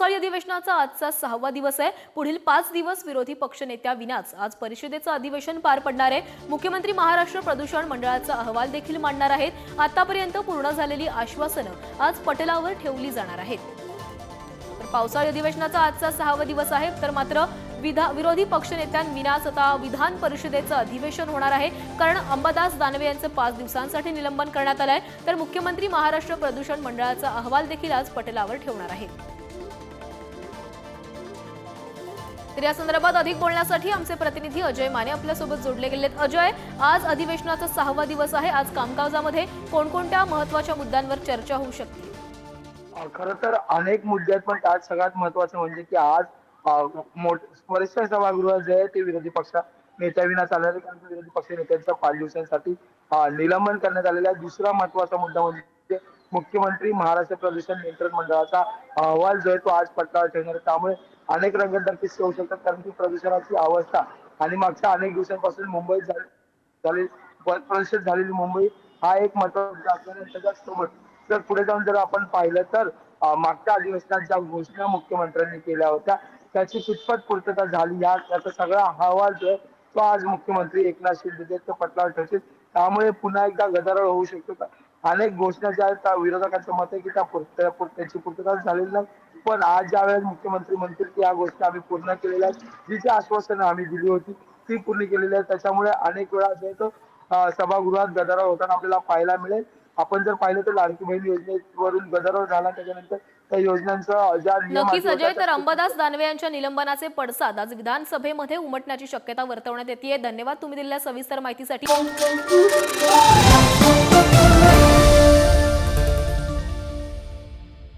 पावसाळी अधिवेशनाचा आजचा सहावा दिवस आहे. पुढील पाच दिवस विरोधी पक्षनेत्या विनाच आज परिषदेचं अधिवेशन पार पडणार आहे. मुख्यमंत्री महाराष्ट्र प्रदूषण मंडळाचा अहवाल देखील मांडणार आहेत. आतापर्यंत पूर्ण झालेली आश्वासनं आज पटलावर ठेवली जाणार आहेत. तर पावसाळी अधिवेशनाचा आजचा सहावा दिवस आहे. तर मात्र विधा विरोधी पक्षनेत्यांविनाच आता विधान परिषदेचं अधिवेशन होणार आहे. कारण अंबादास दानवे यांचं पाच दिवसांसाठी निलंबन करण्यात आलं आहे तर मुख्यमंत्री महाराष्ट्र प्रदूषण मंडळाचा अहवाल देखील आज पटलावर ठेवणार आहेत. तर या संदर्भात अधिक बोलण्यासाठी आमचे प्रतिनिधी अजय माने आपल्यासोबत जोडले गेलेत. अजय आज अधिवेशनाचा सहावा दिवस आहे. आज कामकाजामध्ये कोणकोणत्या महत्त्वाच्या मुद्द्यांवर चर्चा होऊ शकते? खर तर अनेक मुद्दे आहेत पण आज सगळ्यात महत्वाचं म्हणजे की आज अ, सभागृह जे आहे ते विरोधी पक्ष नेत्याविना विना चालणारे कारण विरोधी पक्ष नेत्यांचं पाच दिवसांसाठी निलंबन करण्यात आलेलं आहे. दुसरा महत्त्वाचा मुद्दा म्हणजे मुख्यमंत्री महाराष्ट्र प्रदूषण नियंत्रण मंडळाचा अहवाल जो आहे तो आज पटलावर ठेवणार आहे. त्यामुळे अनेक रंगदर्पीस होऊ शकतात कारण की प्रदूषणाची अवस्था आणि मागच्या अनेक दिवसांपासून मुंबईत झाले प्रदूषित झालेली मुंबई हा एक महत्त्वाचा त्याच्यासोबत तर पुढे जाऊन जर आपण पाहिलं तर मागच्या अधिवेशनात ज्या घोषणा मुख्यमंत्र्यांनी केल्या होत्या. त्याची कितपत पूर्तता झाली या त्याचा सगळा अहवाल जो आहे तो आज मुख्यमंत्री एकनाथ शिंदे पटलावर ठेवतील. त्यामुळे पुन्हा एकदा गदारोळ होऊ शकतो. अनेक घोषणा ज्या आहेत त्या विरोधकांचं मत आहे की त्या त्याची पूर्तता झालेली नाही. पण आज ज्या वेळेस मुख्यमंत्री म्हणतील की या गोष्टी आम्ही पूर्ण केलेल्या आहेत जी जी आश्वासनं आम्ही दिली होती ती पूर्ण केलेली आहेत. त्याच्यामुळे अनेक वेळा जे तो सभागृहात गदारोळ होताना आपल्याला पाहायला मिळेल. आपण जर पाहिलं तर लाडकी बहीण योजनेवरून गदारोळ झाला त्याच्यानंतर त्या योजनांचं ज्या नक्कीच अजय तर अंबादास दानवे यांच्या निलंबनाचे पडसाद आज विधानसभेमध्ये उमटण्याची शक्यता वर्तवण्यात येते धन्यवाद तुम्ही दिलेल्या सविस्तर माहितीसाठी.